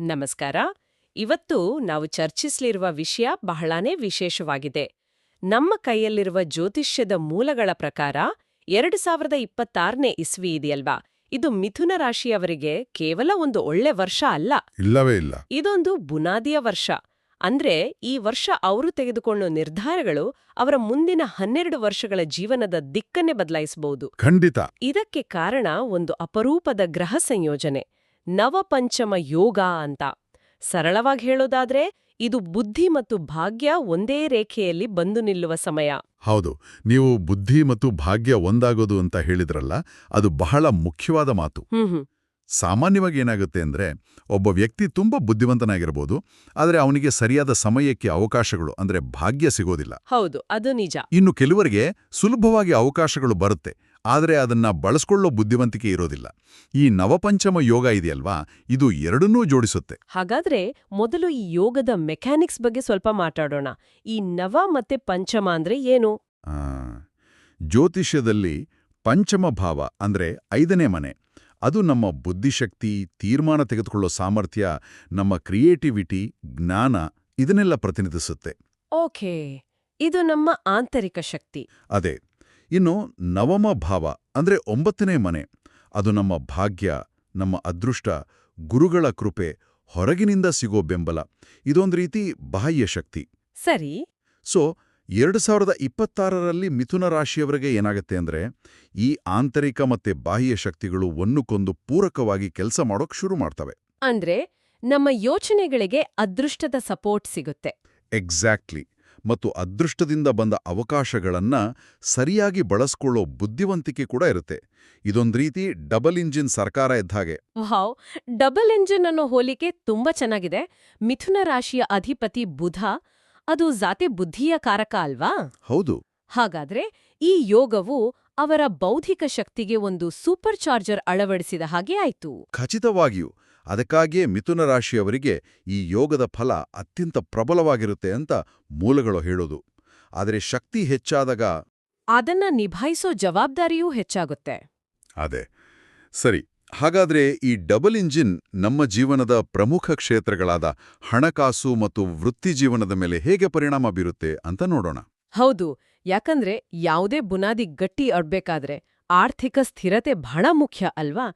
ನಮಸ್ಕಾರ. ಇವತ್ತು ನಾವು ಚರ್ಚಿಸಲಿರುವ ವಿಷಯ ಬಹಳಾನೇ ವಿಶೇಷವಾಗಿದೆ. ನಮ್ಮ ಕೈಯಲ್ಲಿರುವ ಜ್ಯೋತಿಷ್ಯದ ಮೂಲಗಳ ಪ್ರಕಾರ ಎರಡು ಸಾವಿರದ ಇಪ್ಪತ್ತಾರನೇ ಇಸ್ವಿ ಇದೆಯಲ್ವಾ? ಇದು ಮಿಥುನ ರಾಶಿಯವರಿಗೆ ಕೇವಲ ಒಂದು ಒಳ್ಳೆ ವರ್ಷ ಅಲ್ಲ. ಇಲ್ಲವೇ ಇಲ್ಲ. ಇದೊಂದು ಬುನಾದಿಯ ವರ್ಷ. ಅಂದ್ರೆ ಈ ವರ್ಷ ಅವರು ತೆಗೆದುಕೊಳ್ಳೋ ನಿರ್ಧಾರಗಳು ಅವರ ಮುಂದಿನ ಹನ್ನೆರಡು ವರ್ಷಗಳ ಜೀವನದ ದಿಕ್ಕನ್ನೇ ಬದಲಾಯಿಸಬಹುದು ಖಂಡಿತ. ಇದಕ್ಕೆ ಕಾರಣ ಒಂದು ಅಪರೂಪದ ಗ್ರಹ ಸಂಯೋಜನೆ. ನವಪಂಚಮ ಯೋಗ ಅಂತ. ಸರಳವಾಗಿ ಹೇಳೋದಾದ್ರೆ ಇದು ಬುದ್ಧಿ ಮತ್ತು ಭಾಗ್ಯ ಒಂದೇ ರೇಖೆಯಲ್ಲಿ ಬಂದು ನಿಲ್ಲುವ ಸಮಯ. ಹೌದು ನೀವು ಬುದ್ಧಿ ಮತ್ತು ಭಾಗ್ಯ ಒಂದಾಗೋದು ಅಂತ ಹೇಳಿದ್ರಲ್ಲ ಅದು ಬಹಳ ಮುಖ್ಯವಾದ ಮಾತು. ಸಾಮಾನ್ಯವಾಗಿ ಏನಾಗುತ್ತೆ ಅಂದ್ರೆ ಒಬ್ಬ ವ್ಯಕ್ತಿ ತುಂಬಾ ಬುದ್ಧಿವಂತನಾಗಿರ್ಬೋದು ಆದರೆ ಅವನಿಗೆ ಸರಿಯಾದ ಸಮಯಕ್ಕೆ ಅವಕಾಶಗಳು ಅಂದ್ರೆ ಭಾಗ್ಯ ಸಿಗೋದಿಲ್ಲ. ಹೌದು ಅದು ನಿಜ. ಇನ್ನು ಕೆಲವರಿಗೆ ಸುಲಭವಾಗಿ ಅವಕಾಶಗಳು ಬರುತ್ತೆ. ಆದರೆ ಅದನ್ನ ಬಳಸ್ಕೊಳ್ಳೋ ಬುದ್ಧಿವಂತಿಕೆ ಇರೋದಿಲ್ಲ. ಈ ನವಪಂಚಮ ಯೋಗ ಇದೆಯಲ್ವಾ? ಇದು ಎರಡನ್ನೂ ಜೋಡಿಸುತ್ತೆ. ಹಾಗಾದ್ರೆ ಮೊದಲು ಈ ಯೋಗದ ಮೆಕ್ಯಾನಿಕ್ಸ್ ಬಗ್ಗೆ ಸ್ವಲ್ಪ ಮಾತಾಡೋಣ. ಈ ನವ ಮತ್ತೆ ಪಂಚಮ ಅಂದ್ರೆ ಏನು? ಆ, ಜ್ಯೋತಿಷ್ಯದಲ್ಲಿ ಪಂಚಮ ಭಾವ ಅಂದ್ರೆ ಐದನೇ ಮನೆ. ಅದು ನಮ್ಮ ಬುದ್ಧಿಶಕ್ತಿ ತೀರ್ಮಾನ ತೆಗೆದುಕೊಳ್ಳೋ ಸಾಮರ್ಥ್ಯ ನಮ್ಮ ಕ್ರಿಯೇಟಿವಿಟಿ ಜ್ಞಾನ ಇದನ್ನೆಲ್ಲ ಪ್ರತಿನಿಧಿಸುತ್ತೆ. ಓಕೆ. ಇದು ನಮ್ಮ ಆಂತರಿಕ ಶಕ್ತಿ. ಅದೇ. ಇನ್ನು ನವಮ ಭಾವ ಅಂದ್ರೆ ಒಂಬತ್ತನೇ ಮನೆ. ಅದು ನಮ್ಮ ಭಾಗ್ಯ ನಮ್ಮ ಅದೃಷ್ಟ ಗುರುಗಳ ಕೃಪೆ ಹೊರಗಿನಿಂದ ಸಿಗೋ ಬೆಂಬಲ. ಇದೊಂದು ರೀತಿ ಬಾಹ್ಯ ಶಕ್ತಿ. ಸರಿ. ಸೊ ಎರಡು ಸಾವಿರದ ಇಪ್ಪತ್ತಾರರಲ್ಲಿ ಮಿಥುನ ರಾಶಿಯವರಿಗೆ ಏನಾಗುತ್ತೆ ಅಂದ್ರೆ ಈ ಆಂತರಿಕ ಮತ್ತೆ ಬಾಹ್ಯ ಶಕ್ತಿಗಳು ಒಂದಕ್ಕೊಂದು ಪೂರಕವಾಗಿ ಕೆಲಸ ಮಾಡೋಕ್ ಶುರು ಮಾಡ್ತವೆ. ಅಂದ್ರೆ ನಮ್ಮ ಯೋಚನೆಗಳಿಗೆ ಅದೃಷ್ಟದ ಸಪೋರ್ಟ್ ಸಿಗುತ್ತೆ. ಎಕ್ಸಾಕ್ಟ್ಲಿ ಮತ್ತು ಅದೃಷ್ಟದಿಂದ ಬಂದ ಅವಕಾಶಗಳನ್ನ ಸರಿಯಾಗಿ ಬಳಸ್ಕೊಳ್ಳೋ ಬುದ್ಧಿವಂತಿಕೆ ಕೂಡ ಇರುತ್ತೆ. ಇದೊಂದು ರೀತಿ ಡಬಲ್ ಇಂಜಿನ್ ಸರ್ಕಾರ ಇದ್ದ ಹಾಗೆ. ವಾವ್! ಡಬಲ್ ಇಂಜಿನ್ ಅನ್ನೋ ಹೋಲಿಕೆ ತುಂಬಾ ಚೆನ್ನಾಗಿದೆ. ಮಿಥುನ ರಾಶಿಯ ಅಧಿಪತಿ ಬುಧ ಅದು ಜಾತಿ ಬುದ್ಧಿಯ ಕಾರಕ ಅಲ್ವಾ? ಹೌದು. ಹಾಗಾದ್ರೆ ಈ ಯೋಗವು ಅವರ ಬೌದ್ಧಿಕ ಶಕ್ತಿಗೆ ಒಂದು ಸೂಪರ್ ಚಾರ್ಜರ್ ಅಳವಡಿಸಿದ ಹಾಗೆ ಆಯ್ತು. ಖಚಿತವಾಗಿಯೂ ಅದಕ್ಕಾಗಿಯೇ ಮಿಥುನ ರಾಶಿಯವರಿಗೆ ಈ ಯೋಗದ ಫಲ ಅತ್ಯಂತ ಪ್ರಬಲವಾಗಿರುತ್ತೆ ಅಂತ ಮೂಲಗಳು ಹೇಳೋದು. ಆದರೆ ಶಕ್ತಿ ಹೆಚ್ಚಾದಾಗ ಅದನ್ನ ನಿಭಾಯಿಸೋ ಜವಾಬ್ದಾರಿಯೂ ಹೆಚ್ಚಾಗುತ್ತೆ. ಅದೇ. ಸರಿ ಹಾಗಾದ್ರೆ ಈ ಡಬಲ್ ಇಂಜಿನ್ ನಮ್ಮ ಜೀವನದ ಪ್ರಮುಖ ಕ್ಷೇತ್ರಗಳಾದ ಹಣಕಾಸು ಮತ್ತು ವೃತ್ತಿ ಜೀವನದ ಮೇಲೆ ಹೇಗೆ ಪರಿಣಾಮ ಬೀರುತ್ತೆ ಅಂತ ನೋಡೋಣ. ಹೌದು ಯಾಕಂದ್ರೆ ಯಾವುದೇ ಬುನಾದಿ ಗಟ್ಟಿ ಅಡ್ಬೇಕಾದ್ರೆ ಆರ್ಥಿಕ ಸ್ಥಿರತೆ ಬಹಳ ಮುಖ್ಯ ಅಲ್ವಾ?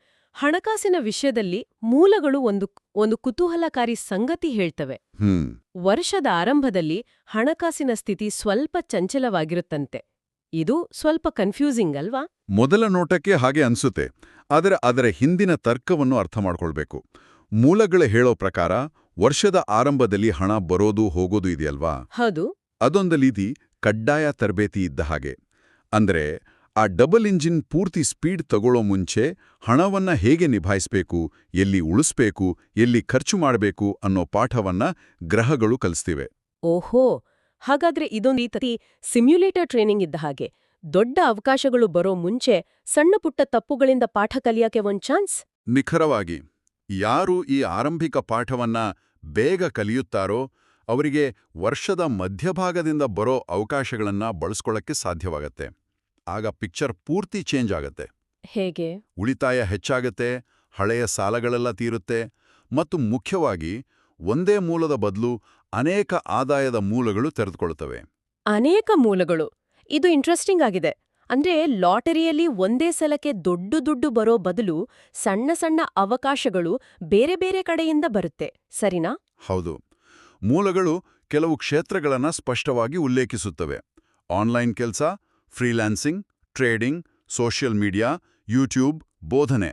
ಹಣಕಾಸಿನ ವಿಷಯದಲ್ಲಿ ಮೂಲಗಳು ಒಂದು ಒಂದು ಕುತೂಹಲಕಾರಿ ಸಂಗತಿ ಹೇಳ್ತವೆ. ಹ್ಮ್. ವರ್ಷದ ಆರಂಭದಲ್ಲಿ ಹಣಕಾಸಿನ ಸ್ಥಿತಿ ಸ್ವಲ್ಪ ಚಂಚಲವಾಗಿರುತ್ತಂತೆ. ಇದು ಸ್ವಲ್ಪ ಕನ್ಫ್ಯೂಸಿಂಗ್ ಅಲ್ವಾ? ಮೊದಲ ನೋಟಕ್ಕೆ ಹಾಗೆ ಅನ್ಸುತ್ತೆ ಆದರೆ ಅದರ ಹಿಂದಿನ ತರ್ಕವನ್ನು ಅರ್ಥ ಮಾಡ್ಕೊಳ್ಬೇಕು. ಮೂಲಗಳು ಹೇಳೋ ಪ್ರಕಾರ ವರ್ಷದ ಆರಂಭದಲ್ಲಿ ಹಣ ಬರೋದು ಹೋಗೋದು ಇದೆಯಲ್ವಾ? ಹೌದು. ಅದೊಂದು ರೀತಿ ಕಡ್ಡಾಯ ತರಬೇತಿ ಇದ್ದ ಹಾಗೆ. ಅಂದ್ರೆ ಆ ಡಬಲ್ ಇಂಜಿನ್ ಪೂರ್ತಿ ಸ್ಪೀಡ್ ತಗೊಳ್ಳೋ ಮುಂಚೆ ಹಣವನ್ನ ಹೇಗೆ ನಿಭಾಯಿಸ್ಬೇಕು ಎಲ್ಲಿ ಉಳಿಸ್ಬೇಕು ಎಲ್ಲಿ ಖರ್ಚು ಮಾಡಬೇಕು ಅನ್ನೋ ಪಾಠವನ್ನ ಗ್ರಹಗಳು ಕಲಿಸ್ತಿವೆ. ಓಹೋ! ಹಾಗಾದ್ರೆ ಇದೊಂದು ರೀತಿ ಸಿಮ್ಯುಲೇಟರ್ ಟ್ರೈನಿಂಗ್ ಇದ್ದ ಹಾಗೆ ದೊಡ್ಡ ಅವಕಾಶಗಳು ಬರೋ ಮುಂಚೆ ಸಣ್ಣ ಪುಟ್ಟ ತಪ್ಪುಗಳಿಂದ ಪಾಠ ಕಲಿಯಕ್ಕೆ ಒಂದ್ ಚಾನ್ಸ್? ನಿಖರವಾಗಿ ಯಾರು ಈ ಆರಂಭಿಕ ಪಾಠವನ್ನ ಬೇಗ ಕಲಿಯುತ್ತಾರೋ ಅವರಿಗೆ ವರ್ಷದ ಮಧ್ಯಭಾಗದಿಂದ ಬರೋ ಅವಕಾಶಗಳನ್ನ ಬಳಸ್ಕೊಳ್ಳಕ್ಕೆ ಸಾಧ್ಯವಾಗತ್ತೆ. ಆಗ ಪಿಕ್ಚರ್ ಪೂರ್ತಿ ಚೇಂಜ್ ಆಗತ್ತೆ. ಹೇಗೆ? ಉಳಿತಾಯ ಹೆಚ್ಚಾಗತ್ತೆ ಹಳೆಯ ಸಾಲಗಳೆಲ್ಲ ತೀರುತ್ತೆ ಮತ್ತು ಮುಖ್ಯವಾಗಿ ಒಂದೇ ಮೂಲದ ಬದಲು ಅನೇಕ ಆದಾಯದ ಮೂಲಗಳು ತೆರೆದುಕೊಳ್ಳುತ್ತವೆ. ಅನೇಕ ಮೂಲಗಳು. ಇದು ಇಂಟ್ರೆಸ್ಟಿಂಗ್ ಆಗಿದೆ. ಅಂದ್ರೆ ಲಾಟರಿಯಲ್ಲಿ ಒಂದೇ ಸಲಕ್ಕೆ ದೊಡ್ಡ ದುಡ್ಡು ಬರೋ ಬದಲು ಸಣ್ಣ ಸಣ್ಣ ಅವಕಾಶಗಳು ಬೇರೆ ಬೇರೆ ಕಡೆಯಿಂದ ಬರುತ್ತೆ. ಸರಿನಾ? ಹೌದು. ಮೂಲಗಳು ಕೆಲವು ಕ್ಷೇತ್ರಗಳನ್ನು ಸ್ಪಷ್ಟವಾಗಿ ಉಲ್ಲೇಖಿಸುತ್ತವೆ. ಆನ್ಲೈನ್ ಕೆಲಸ freelancing trading social media YouTube ಬೋಧನೆ.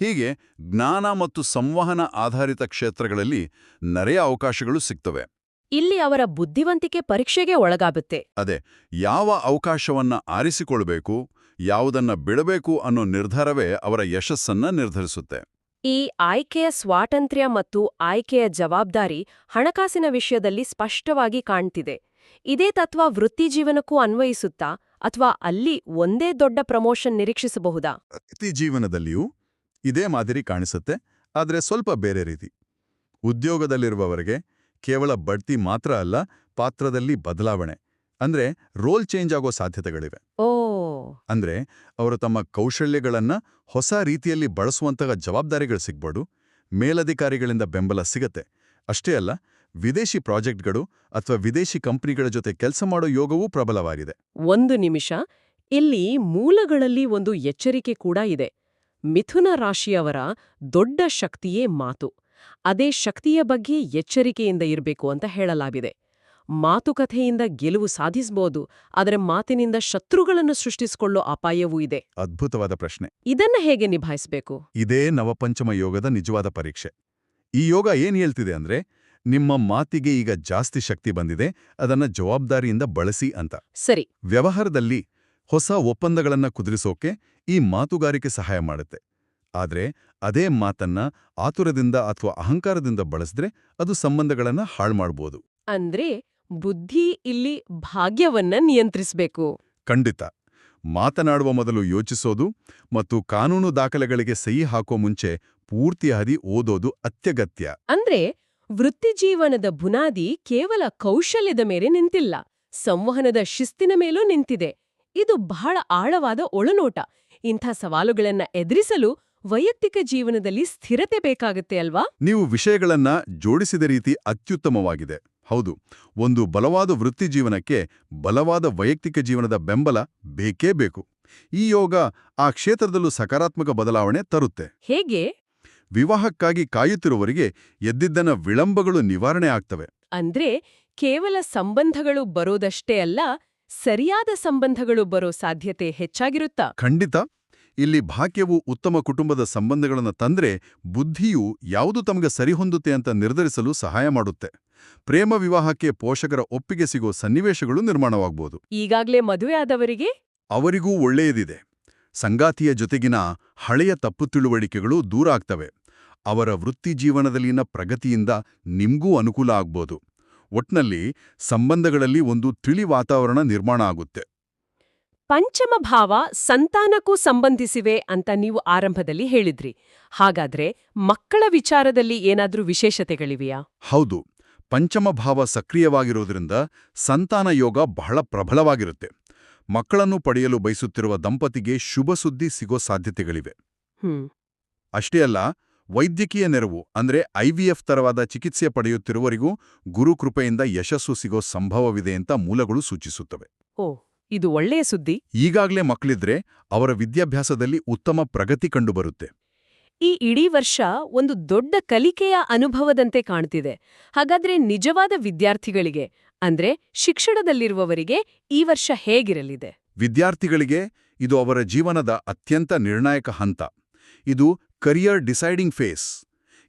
ಹೀಗೆ ಜ್ಞಾನ ಮತ್ತು ಸಂವಹನ ಆಧಾರಿತ ಕ್ಷೇತ್ರಗಳಲ್ಲಿ ನರೆಯ ಅವಕಾಶಗಳು ಸಿಗ್ತವೆ. ಇಲ್ಲಿ ಅವರ ಬುದ್ಧಿವಂತಿಕೆ ಪರೀಕ್ಷೆಗೆ ಒಳಗಾಗುತ್ತೆ. ಅದೇ ಯಾವ ಅವಕಾಶವನ್ನ ಆರಿಸಿಕೊಳ್ಬೇಕು ಯಾವುದನ್ನ ಬಿಡಬೇಕು ಅನ್ನೋ ನಿರ್ಧಾರವೇ ಅವರ ಯಶಸ್ಸನ್ನ ನಿರ್ಧರಿಸುತ್ತೆ. ಈ ಆಯ್ಕೆಯ ಸ್ವಾತಂತ್ರ್ಯ ಮತ್ತು ಆಯ್ಕೆಯ ಜವಾಬ್ದಾರಿ ಹಣಕಾಸಿನ ವಿಷಯದಲ್ಲಿ ಸ್ಪಷ್ಟವಾಗಿ ಕಾಣ್ತಿದೆ. ಇದೇ ತತ್ವ ವೃತ್ತಿಜೀವನಕ್ಕೂ ಅನ್ವಯಿಸುತ್ತಾ ಅಥವಾ ಅಲ್ಲಿ ಒಂದೇ ದೊಡ್ಡ ಪ್ರಮೋಷನ್ ನಿರೀಕ್ಷಿಸಬಹುದಾ? ವೃತ್ತಿ ಜೀವನದಲ್ಲಿಯೂ ಇದೇ ಮಾದರಿ ಕಾಣಿಸುತ್ತೆ ಆದರೆ ಸ್ವಲ್ಪ ಬೇರೆ ರೀತಿ. ಉದ್ಯೋಗದಲ್ಲಿರುವವರಿಗೆ ಕೇವಲ ಬಡ್ತಿ ಮಾತ್ರ ಅಲ್ಲ ಪಾತ್ರದಲ್ಲಿ ಬದಲಾವಣೆ ಅಂದ್ರೆ ರೋಲ್ ಚೇಂಜ್ ಆಗೋ ಸಾಧ್ಯತೆಗಳಿವೆ. ಓ. ಅಂದ್ರೆ ಅವರು ತಮ್ಮ ಕೌಶಲ್ಯಗಳನ್ನ ಹೊಸ ರೀತಿಯಲ್ಲಿ ಬಳಸುವಂತಹ ಜವಾಬ್ದಾರಿಗಳು ಸಿಗ್ಬೋದು ಮೇಲಧಿಕಾರಿಗಳಿಂದ ಬೆಂಬಲ ಸಿಗತ್ತೆ. ಅಷ್ಟೇ ಅಲ್ಲ ವಿದೇಶಿ ಪ್ರಾಜೆಕ್ಟ್ಗಳು ಅಥವಾ ವಿದೇಶಿ ಕಂಪನಿಗಳ ಜೊತೆ ಕೆಲಸ ಮಾಡೋ ಯೋಗವೂ ಪ್ರಬಲವಾಗಿದೆ. ಒಂದು ನಿಮಿಷ. ಇಲ್ಲಿ ಮೂಲಗಳಲ್ಲಿ ಒಂದು ಎಚ್ಚರಿಕೆ ಕೂಡ ಇದೆ. ಮಿಥುನ ರಾಶಿಯವರ ದೊಡ್ಡ ಶಕ್ತಿಯೇ ಮಾತು. ಅದೇ ಶಕ್ತಿಯ ಬಗ್ಗೆ ಎಚ್ಚರಿಕೆಯಿಂದ ಇರಬೇಕು ಅಂತ ಹೇಳಲಾಗಿದೆ. ಮಾತುಕಥೆಯಿಂದ ಗೆಲುವು ಸಾಧಿಸಬಹುದು ಆದರೆ ಮಾತಿನಿಂದ ಶತ್ರುಗಳನ್ನು ಸೃಷ್ಟಿಸಿಕೊಳ್ಳೋ ಅಪಾಯವೂ ಇದೆ. ಅದ್ಭುತವಾದ ಪ್ರಶ್ನೆ. ಇದನ್ನ ಹೇಗೆ ನಿಭಾಯಿಸಬೇಕು? ಇದೇ ನವಪಂಚಮ ಯೋಗದ ನಿಜವಾದ ಪರೀಕ್ಷೆ. ಈ ಯೋಗ ಏನ್ ಹೇಳ್ತಿದೆ ಅಂದ್ರೆ ನಿಮ್ಮ ಮಾತಿಗೆ ಈಗ ಜಾಸ್ತಿ ಶಕ್ತಿ ಬಂದಿದೆ ಅದನ್ನ ಜವಾಬ್ದಾರಿಯಿಂದ ಬಳಸಿ ಅಂತ. ಸರಿ. ವ್ಯವಹಾರದಲ್ಲಿ ಹೊಸ ಒಪ್ಪಂದಗಳನ್ನ ಕುದುರಿಸೋಕೆ ಈ ಮಾತುಗಾರಿಕೆ ಸಹಾಯ ಮಾಡುತ್ತೆ. ಆದರೆ ಅದೇ ಮಾತನ್ನ ಆತುರದಿಂದ ಅಥವಾ ಅಹಂಕಾರದಿಂದ ಬಳಸಿದ್ರೆ ಅದು ಸಂಬಂಧಗಳನ್ನ ಹಾಳು ಮಾಡಬಹುದು ಅಂದ್ರೆ ಬುದ್ಧಿ ಇಲ್ಲಿ ಭಾಗ್ಯವನ್ನ ನಿಯಂತ್ರಿಸಬೇಕು. ಖಂಡಿತ. ಮಾತನಾಡುವ ಮೊದಲು ಯೋಚಿಸೋದು ಮತ್ತು ಕಾನೂನು ದಾಖಲೆಗಳಿಗೆ ಸಹಿ ಹಾಕೋ ಮುಂಚೆ ಪೂರ್ತಿ ಹರಿ ಓದೋದು ಅತ್ಯಗತ್ಯ. ಅಂದ್ರೆ ವೃತ್ತಿಜೀವನದ ಬುನಾದಿ ಕೇವಲ ಕೌಶಲ್ಯದ ಮೇಲೆ ನಿಂತಿಲ್ಲ ಸಂವಹನದ ಶಿಸ್ತಿನ ಮೇಲೂ ನಿಂತಿದೆ. ಇದು ಬಹಳ ಆಳವಾದ ಒಳನೋಟ. ಇಂಥ ಸವಾಲುಗಳನ್ನ ಎದುರಿಸಲು ವೈಯಕ್ತಿಕ ಜೀವನದಲ್ಲಿ ಸ್ಥಿರತೆ ಬೇಕಾಗುತ್ತೆ ಅಲ್ವಾ? ನೀವು ವಿಷಯಗಳನ್ನ ಜೋಡಿಸಿದ ರೀತಿ ಅತ್ಯುತ್ತಮವಾಗಿದೆ. ಹೌದು ಒಂದು ಬಲವಾದ ವೃತ್ತಿ ಜೀವನಕ್ಕೆ ಬಲವಾದ ವೈಯಕ್ತಿಕ ಜೀವನದ ಬೆಂಬಲ ಬೇಕೇ ಬೇಕು. ಈ ಯೋಗ ಆ ಕ್ಷೇತ್ರದಲ್ಲೂ ಸಕಾರಾತ್ಮಕ ಬದಲಾವಣೆ ತರುತ್ತೆ. ಹೇಗೆ? ವಿವಾಹಕ್ಕಾಗಿ ಕಾಯುತ್ತಿರುವವರಿಗೆ ಎದ್ದಿದ್ದನ ವಿಳಂಬಗಳು ನಿವಾರಣೆ ಆಗ್ತವೆ. ಅಂದ್ರೆ ಕೇವಲ ಸಂಬಂಧಗಳು ಬರೋದಷ್ಟೇ ಅಲ್ಲ ಸರಿಯಾದ ಸಂಬಂಧಗಳು ಬರೋ ಸಾಧ್ಯತೆ ಹೆಚ್ಚಾಗಿರುತ್ತಾ? ಖಂಡಿತ. ಇಲ್ಲಿ ಭಾಗ್ಯವು ಉತ್ತಮ ಕುಟುಂಬದ ಸಂಬಂಧಗಳನ್ನು ತಂದ್ರೆ ಬುದ್ಧಿಯು ಯಾವುದು ತಮಗೆ ಸರಿಹೊಂದುತ್ತೆ ಅಂತ ನಿರ್ಧರಿಸಲು ಸಹಾಯ ಮಾಡುತ್ತೆ. ಪ್ರೇಮ ವಿವಾಹಕ್ಕೆ ಪೋಷಕರ ಒಪ್ಪಿಗೆ ಸಿಗೋ ಸನ್ನಿವೇಶಗಳು ನಿರ್ಮಾಣವಾಗಬಹುದು ಈಗಾಗಲೇ ಮದುವೆ ಆದವರಿಗೆ? ಅವರಿಗೂ ಒಳ್ಳೆಯದಿದೆ. ಸಂಗಾತಿಯ ಜೊತೆಗಿನ ಹಳೆಯ ತಪ್ಪು ತಿಳುವಳಿಕೆಗಳು ದೂರ ಆಗ್ತವೆ. ಅವರ ವೃತ್ತಿ ಜೀವನದಲ್ಲಿನ ಪ್ರಗತಿಯಿಂದ ನಿಮ್ಗೂ ಅನುಕೂಲ ಆಗ್ಬೋದು. ಒಟ್ನಲ್ಲಿ ಸಂಬಂಧಗಳಲ್ಲಿ ಒಂದು ತಿಳಿ ವಾತಾವರಣ ನಿರ್ಮಾಣ ಆಗುತ್ತೆ. ಪಂಚಮ ಭಾವ ಸಂತಾನಕ್ಕೂ ಸಂಬಂಧಿಸಿವೆ ಅಂತ ನೀವು ಆರಂಭದಲ್ಲಿ ಹೇಳಿದ್ರಿ. ಹಾಗಾದ್ರೆ ಮಕ್ಕಳ ವಿಚಾರದಲ್ಲಿ ಏನಾದ್ರೂ ವಿಶೇಷತೆಗಳಿವೆಯಾ? ಹೌದು. ಪಂಚಮ ಭಾವ ಸಕ್ರಿಯವಾಗಿರುವುದರಿಂದ ಸಂತಾನ ಯೋಗ ಬಹಳ ಪ್ರಬಲವಾಗಿರುತ್ತೆ. ಮಕ್ಕಳನ್ನು ಪಡೆಯಲು ಬಯಸುತ್ತಿರುವ ದಂಪತಿಗೆ ಶುಭ ಸುದ್ದಿ ಸಿಗೋ ಸಾಧ್ಯತೆಗಳಿವೆ. ಅಷ್ಟೇ ಅಲ್ಲ ವೈದ್ಯಕೀಯ ನೆರವು ಅಂದ್ರೆ ಐವಿಎಫ್ ತರವಾದ ಚಿಕಿತ್ಸೆ ಪಡೆಯುತ್ತಿರುವವರಿಗೂ ಗುರುಕೃಪೆಯಿಂದ ಯಶಸ್ಸು ಸಿಗೋ ಸಂಭವವಿದೆ ಅಂತ ಮೂಲಗಳು ಸೂಚಿಸುತ್ತವೆ. ಓ ಇದು ಒಳ್ಳೆಯ ಸುದ್ದಿ. ಈಗಾಗಲೇ ಮಕ್ಕಳಿದ್ರೆ ಅವರ ವಿದ್ಯಾಭ್ಯಾಸದಲ್ಲಿ ಉತ್ತಮ ಪ್ರಗತಿ ಕಂಡುಬರುತ್ತೆ. ಈ ಇಡೀ ವರ್ಷ ಒಂದು ದೊಡ್ಡ ಕಲಿಕೆಯ ಅನುಭವದಂತೆ ಕಾಣ್ತಿದೆ. ಹಾಗಾದ್ರೆ ನಿಜವಾದ ವಿದ್ಯಾರ್ಥಿಗಳಿಗೆ ಅಂದ್ರೆ ಶಿಕ್ಷಣದಲ್ಲಿರುವವರಿಗೆ ಈ ವರ್ಷ ಹೇಗಿರಲಿದೆ? ವಿದ್ಯಾರ್ಥಿಗಳಿಗೆ ಇದು ಅವರ ಜೀವನದ ಅತ್ಯಂತ ನಿರ್ಣಾಯಕ ಹಂತ. ಇದು ಕರಿಯರ್ ಡಿಸೈಡಿಂಗ್ ಫೇಸ್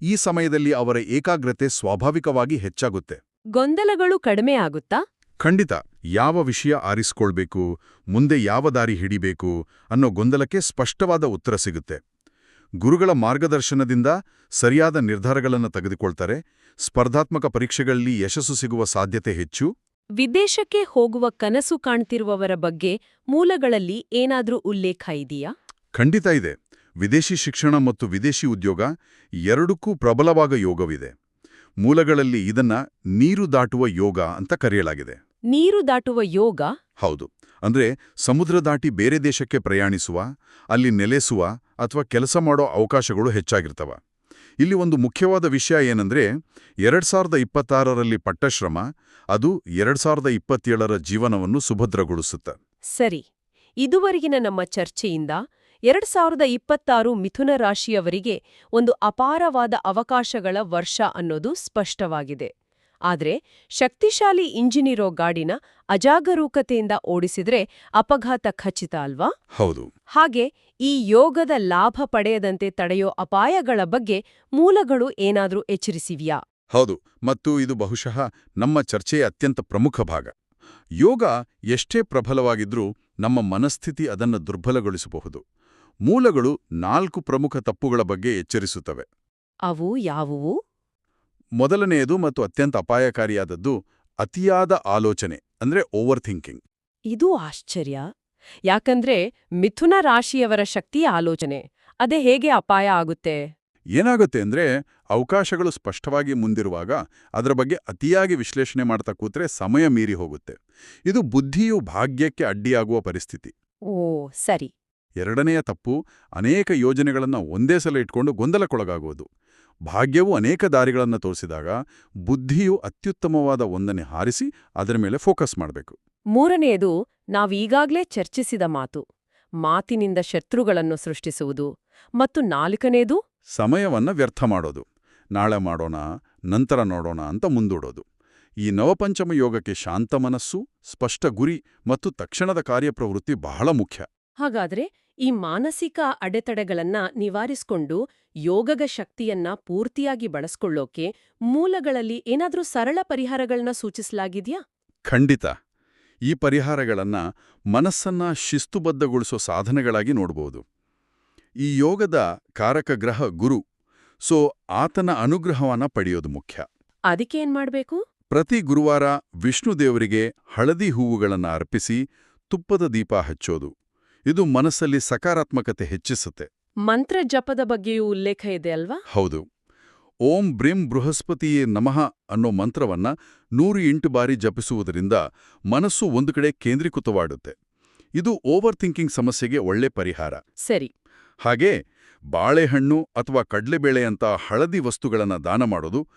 ಈ ಸಮಯದಲ್ಲಿ ಅವರ ಏಕಾಗ್ರತೆ ಸ್ವಾಭಾವಿಕವಾಗಿ ಹೆಚ್ಚಾಗುತ್ತೆ. ಗೊಂದಲಗಳು ಕಡಿಮೆ ಆಗುತ್ತಾ? ಖಂಡಿತ. ಯಾವ ವಿಷಯ ಆರಿಸ್ಕೊಳ್ಬೇಕು ಮುಂದೆ ಯಾವ ದಾರಿ ಹಿಡಿಬೇಕು ಅನ್ನೋ ಗೊಂದಲಕ್ಕೆ ಸ್ಪಷ್ಟವಾದ ಉತ್ತರ ಸಿಗುತ್ತೆ. ಗುರುಗಳ ಮಾರ್ಗದರ್ಶನದಿಂದ ಸರಿಯಾದ ನಿರ್ಧಾರಗಳನ್ನು ತೆಗೆದುಕೊಳ್ತಾರೆ. ಸ್ಪರ್ಧಾತ್ಮಕ ಪರೀಕ್ಷೆಗಳಲ್ಲಿ ಯಶಸ್ಸು ಸಿಗುವ ಸಾಧ್ಯತೆ ಹೆಚ್ಚು. ವಿದೇಶಕ್ಕೆ ಹೋಗುವ ಕನಸು ಕಾಣ್ತಿರುವವರ ಬಗ್ಗೆ ಮೂಲಗಳಲ್ಲಿ ಏನಾದ್ರೂ ಉಲ್ಲೇಖ ಇದೆಯಾ? ಖಂಡಿತ ಇದೆ. ವಿದೇಶಿ ಶಿಕ್ಷಣ ಮತ್ತು ವಿದೇಶಿ ಉದ್ಯೋಗ ಎರಡಕ್ಕೂ ಪ್ರಬಲವಾದ ಯೋಗವಿದೆ. ಮೂಲಗಳಲ್ಲಿ ಇದನ್ನ ನೀರು ದಾಟುವ ಯೋಗ ಅಂತ ಕರೆಯಲಾಗಿದೆ. ನೀರು ದಾಟುವ ಯೋಗ? ಹೌದು. ಅಂದ್ರೆ ಸಮುದ್ರ ದಾಟಿ ಬೇರೆ ದೇಶಕ್ಕೆ ಪ್ರಯಾಣಿಸುವ ಅಲ್ಲಿ ನೆಲೆಸುವ ಅಥವಾ ಕೆಲಸ ಮಾಡೋ ಅವಕಾಶಗಳು ಹೆಚ್ಚಾಗಿರ್ತವ. ಇಲ್ಲಿ ಒಂದು ಮುಖ್ಯವಾದ ವಿಷಯ ಏನಂದ್ರೆ ಎರಡ್ ಸಾವಿರದ ಇಪ್ಪತ್ತಾರರಲ್ಲಿ ಪಟ್ಟಶ್ರಮ ಅದು ಎರಡ್ ಸಾವಿರದ ಇಪ್ಪತ್ತೇಳರ ಜೀವನವನ್ನು ಸುಭದ್ರಗೊಳಿಸುತ್ತ. ಸರಿ. ಇದುವರೆಗಿನ ನಮ್ಮ ಚರ್ಚೆಯಿಂದ ಎರಡ್ ಸಾವಿರದ ಇಪ್ಪತ್ತಾರು ಮಿಥುನ ರಾಶಿಯವರಿಗೆ ಒಂದು ಅಪಾರವಾದ ಅವಕಾಶಗಳ ವರ್ಷ ಅನ್ನೋದು ಸ್ಪಷ್ಟವಾಗಿದೆ. ಆದರೆ ಶಕ್ತಿಶಾಲಿ ಇಂಜಿನಿರೋ ಗಾಡಿನ ಅಜಾಗರೂಕತೆಯಿಂದ ಓಡಿಸಿದ್ರೆ ಅಪಘಾತ ಖಚಿತ ಅಲ್ವಾ? ಹೌದು. ಹಾಗೆ ಈ ಯೋಗದ ಲಾಭ ಪಡೆಯದಂತೆ ತಡೆಯೋ ಅಪಾಯಗಳ ಬಗ್ಗೆ ಮೂಲಗಳು ಏನಾದರೂ ಎಚ್ಚರಿಸಿವ್ಯಾ? ಹೌದು ಮತ್ತು ಇದು ಬಹುಶಃ ನಮ್ಮ ಚರ್ಚೆಯ ಅತ್ಯಂತ ಪ್ರಮುಖ ಭಾಗ. ಯೋಗ ಎಷ್ಟೇ ಪ್ರಬಲವಾಗಿದ್ರೂ ನಮ್ಮ ಮನಸ್ಥಿತಿ ಅದನ್ನು ದುರ್ಬಲಗೊಳಿಸಬಹುದು. ಮೂಲಗಳು ನಾಲ್ಕು ಪ್ರಮುಖ ತಪ್ಪುಗಳ ಬಗ್ಗೆ ಎಚ್ಚರಿಸುತ್ತವೆ. ಅವು ಯಾವುವು? ಮೊದಲನೆಯದು ಮತ್ತು ಅತ್ಯಂತ ಅಪಾಯಕಾರಿಯಾದದ್ದು ಅತಿಯಾದ ಆಲೋಚನೆ ಅಂದ್ರೆ ಓವರ್ ಥಿಂಕಿಂಗ್ ಇದು ಆಶ್ಚರ್ಯ. ಯಾಕಂದ್ರೆ ಮಿಥುನ ರಾಶಿಯವರ ಶಕ್ತಿಯ ಆಲೋಚನೆ ಅದೇ ಹೇಗೆ ಅಪಾಯ ಆಗುತ್ತೆ? ಏನಾಗುತ್ತೆ ಅಂದ್ರೆ ಅವಕಾಶಗಳು ಸ್ಪಷ್ಟವಾಗಿ ಮುಂದಿರುವಾಗ ಅದರ ಬಗ್ಗೆ ಅತಿಯಾಗಿ ವಿಶ್ಲೇಷಣೆ ಮಾಡ್ತಾ ಕೂತ್ರೆ ಸಮಯ ಮೀರಿ ಹೋಗುತ್ತೆ. ಇದು ಬುದ್ಧಿಯು ಭಾಗ್ಯಕ್ಕೆ ಅಡ್ಡಿಯಾಗುವ ಪರಿಸ್ಥಿತಿ. ಓ ಸರಿ. ಎರಡನೆಯ ತಪ್ಪು ಅನೇಕ ಯೋಜನೆಗಳನ್ನು ಒಂದೇ ಸಲ ಇಟ್ಕೊಂಡು ಗೊಂದಲಕ್ಕೊಳಗಾಗುವುದು. ಭಾಗ್ಯವು ಅನೇಕ ದಾರಿಗಳನ್ನು ತೋರಿಸಿದಾಗ ಬುದ್ಧಿಯು ಅತ್ಯುತ್ತಮವಾದ ಒಂದನ್ನೇ ಹಾರಿಸಿ ಅದರ ಮೇಲೆ ಫೋಕಸ್ ಮಾಡಬೇಕು. ಮೂರನೆಯದು ನಾವೀಗಾಗಲೇ ಚರ್ಚಿಸಿದ ಮಾತು. ಮಾತಿನಿಂದ ಶತ್ರುಗಳನ್ನು ಸೃಷ್ಟಿಸುವುದು ಮತ್ತು ನಾಲ್ಕನೇದು ಸಮಯವನ್ನ ವ್ಯರ್ಥ ಮಾಡೋದು. ನಾಳೆ ಮಾಡೋಣ ನಂತರ ನೋಡೋಣ ಅಂತ ಮುಂದೂಡೋದು. ಈ ನವಪಂಚಮ ಯೋಗಕ್ಕೆ ಶಾಂತ ಮನಸ್ಸು ಸ್ಪಷ್ಟ ಗುರಿ ಮತ್ತು ತಕ್ಷಣದ ಕಾರ್ಯಪ್ರವೃತ್ತಿ ಬಹಳ ಮುಖ್ಯ. ಹಾಗಾದ್ರೆ ಈ ಮಾನಸಿಕ ಅಡೆತಡೆಗಳನ್ನ ನಿವಾರಿಸ್ಕೊಂಡು ಯೋಗಗ ಶಕ್ತಿಯನ್ನ ಪೂರ್ತಿಯಾಗಿ ಬಳಸ್ಕೊಳ್ಳೋಕೆ ಮೂಲಗಳಲ್ಲಿ ಏನಾದ್ರೂ ಸರಳ ಪರಿಹಾರಗಳನ್ನ ಸೂಚಿಸಲಾಗಿದ್ಯಾ? ಖಂಡಿತ. ಈ ಪರಿಹಾರಗಳನ್ನ ಮನಸ್ಸನ್ನ ಶಿಸ್ತುಬದ್ಧಗೊಳಿಸೋ ಸಾಧನೆಗಳಾಗಿ ನೋಡಬಹುದು ಈ ಯೋಗದ ಕಾರಕ ಗ್ರಹ ಗುರು ಸೊ ಆತನ ಅನುಗ್ರಹವನ್ನ ಪಡೆಯೋದು ಮುಖ್ಯ. ಅದಕ್ಕೆ ಏನ್ ಮಾಡ್ಬೇಕು? ಪ್ರತಿ ಗುರುವಾರ ವಿಷ್ಣುದೇವರಿಗೆ ಹಳದಿ ಹೂವುಗಳನ್ನು ಅರ್ಪಿಸಿ ತುಪ್ಪದ ದೀಪ ಹಚ್ಚೋದು. ಇದು ಮನಸ್ಸಲ್ಲಿ ಸಕಾರಾತ್ಮಕತೆ ಹೆಚ್ಚಿಸುತ್ತೆ. ಮಂತ್ರ ಜಪದ ಬಗ್ಗೆಯೂ ಉಲ್ಲೇಖ ಇದೆ ಅಲ್ವಾ? ಹೌದು. ಓಂ ಬ್ರಿಂ ಬೃಹಸ್ಪತಿಯೇ ನಮಃ ಅನ್ನೋ ಮಂತ್ರವನ್ನ ನೂರು ಎಂಟು ಬಾರಿ ಜಪಿಸುವುದರಿಂದ ಮನಸ್ಸು ಒಂದು ಕಡೆ ಕೇಂದ್ರೀಕೃತವಾಡುತ್ತೆ. ಇದು ಓವರ್ ಥಿಂಕಿಂಗ್ ಸಮಸ್ಯೆಗೆ ಒಳ್ಳೆ ಪರಿಹಾರ. ಸರಿ. ಹಾಗೆ ಬಾಳೆಹಣ್ಣು ಅಥವಾ ಕಡಲೆಬೇಳೆಯಂಥ ಹಳದಿ ವಸ್ತುಗಳನ್ನು ದಾನ ಮಾಡೋದು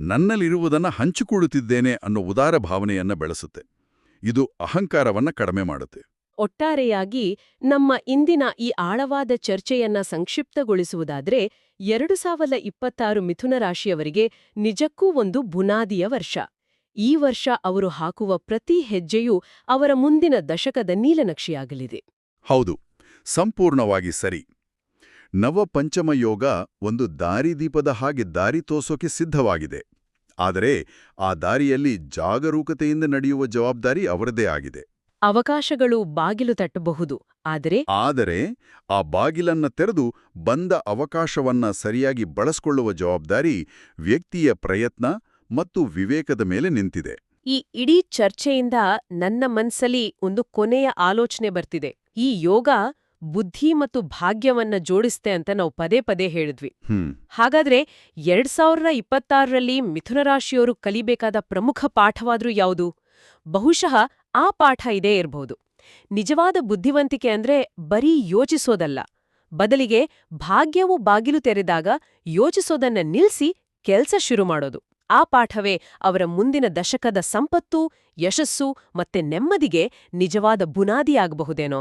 ನನ್ನಲ್ಲಿರುವುದನ್ನ ಹಂಚಿಕೊಳ್ಳುತ್ತಿದ್ದೇನೆ ಅನ್ನೋ ಉದಾರ ಭಾವನೆಯನ್ನ ಬೆಳೆಸುತ್ತೆ. ಇದು ಅಹಂಕಾರವನ್ನ ಕಡಿಮೆ ಮಾಡುತ್ತೆ. ಒಟ್ಟಾರೆಯಾಗಿ ನಮ್ಮ ಇಂದಿನ ಈ ಆಳವಾದ ಚರ್ಚೆಯನ್ನ ಸಂಕ್ಷಿಪ್ತಗೊಳಿಸುವುದಾದ್ರೆ, ಎರಡು ಸಾವಿರದ ಇಪ್ಪತ್ತಾರು ಮಿಥುನ ರಾಶಿಯವರಿಗೆ ನಿಜಕ್ಕೂ ಒಂದು ಬುನಾದಿಯ ವರ್ಷ. ಈ ವರ್ಷ ಅವರು ಹಾಕುವ ಪ್ರತಿ ಹೆಜ್ಜೆಯೂ ಅವರ ಮುಂದಿನ ದಶಕದ ನೀಲನಕ್ಷೆಯಾಗಲಿದೆ. ಹೌದು, ಸಂಪೂರ್ಣವಾಗಿ ಸರಿ. ನವ ಪಂಚಮ ಯೋಗ ಒಂದು ದಾರಿದೀಪದ ಹಾಗೆ ದಾರಿ ತೋಸೋಕೆ ಸಿದ್ಧವಾಗಿದೆ. ಆದರೆ ಆ ದಾರಿಯಲ್ಲಿ ಜಾಗರೂಕತೆಯಿಂದ ನಡೆಯುವ ಜವಾಬ್ದಾರಿ ಅವರದೇ ಆಗಿದೆ. ಅವಕಾಶಗಳು ಬಾಗಿಲು ತಟ್ಟಬಹುದು. ಆದರೆ ಆದರೆ ಆ ಬಾಗಿಲನ್ನ ತೆರೆದು ಬಂದ ಅವಕಾಶವನ್ನ ಸರಿಯಾಗಿ ಬಳಸ್ಕೊಳ್ಳುವ ಜವಾಬ್ದಾರಿ ವ್ಯಕ್ತಿಯ ಪ್ರಯತ್ನ ಮತ್ತು ವಿವೇಕದ ಮೇಲೆ ನಿಂತಿದೆ. ಈ ಇಡೀ ಚರ್ಚೆಯಿಂದ ನನ್ನ ಮನ್ಸಲ್ಲಿ ಒಂದು ಕೊನೆಯ ಆಲೋಚನೆ ಬರ್ತಿದೆ. ಈ ಯೋಗ ಬುದ್ಧಿ ಮತ್ತು ಭಾಗ್ಯವನ್ನ ಜೋಡಿಸ್ತೆ ಅಂತ ನಾವು ಪದೇ ಪದೇ ಹೇಳಿದ್ವಿ. ಹಾಗಾದ್ರೆ ಎರಡ್ ಸಾವಿರದ ಇಪ್ಪತ್ತಾರರಲ್ಲಿ ಮಿಥುನ ರಾಶಿಯವರು ಕಲಿಬೇಕಾದ ಪ್ರಮುಖ ಪಾಠವಾದ್ರೂ ಯಾವುದು? ಬಹುಶಃ ಆ ಪಾಠ ಇದೇ ಇರಬಹುದು ನಿಜವಾದ ಬುದ್ಧಿವಂತಿಕೆ ಅಂದ್ರೆ ಬರೀ ಯೋಚಿಸೋದಲ್ಲ. ಬದಲಿಗೆ ಭಾಗ್ಯವು ಬಾಗಿಲು ತೆರೆದಾಗ ಯೋಚಿಸೋದನ್ನ ನಿಲ್ಸಿ ಕೆಲ್ಸ ಶುರು ಮಾಡೋದು. ಆ ಪಾಠವೇ ಅವರ ಮುಂದಿನ ದಶಕದ ಸಂಪತ್ತು, ಯಶಸ್ಸು ಮತ್ತೆ ನೆಮ್ಮದಿಗೆ ನಿಜವಾದ ಬುನಾದಿಯಾಗಬಹುದೇನೋ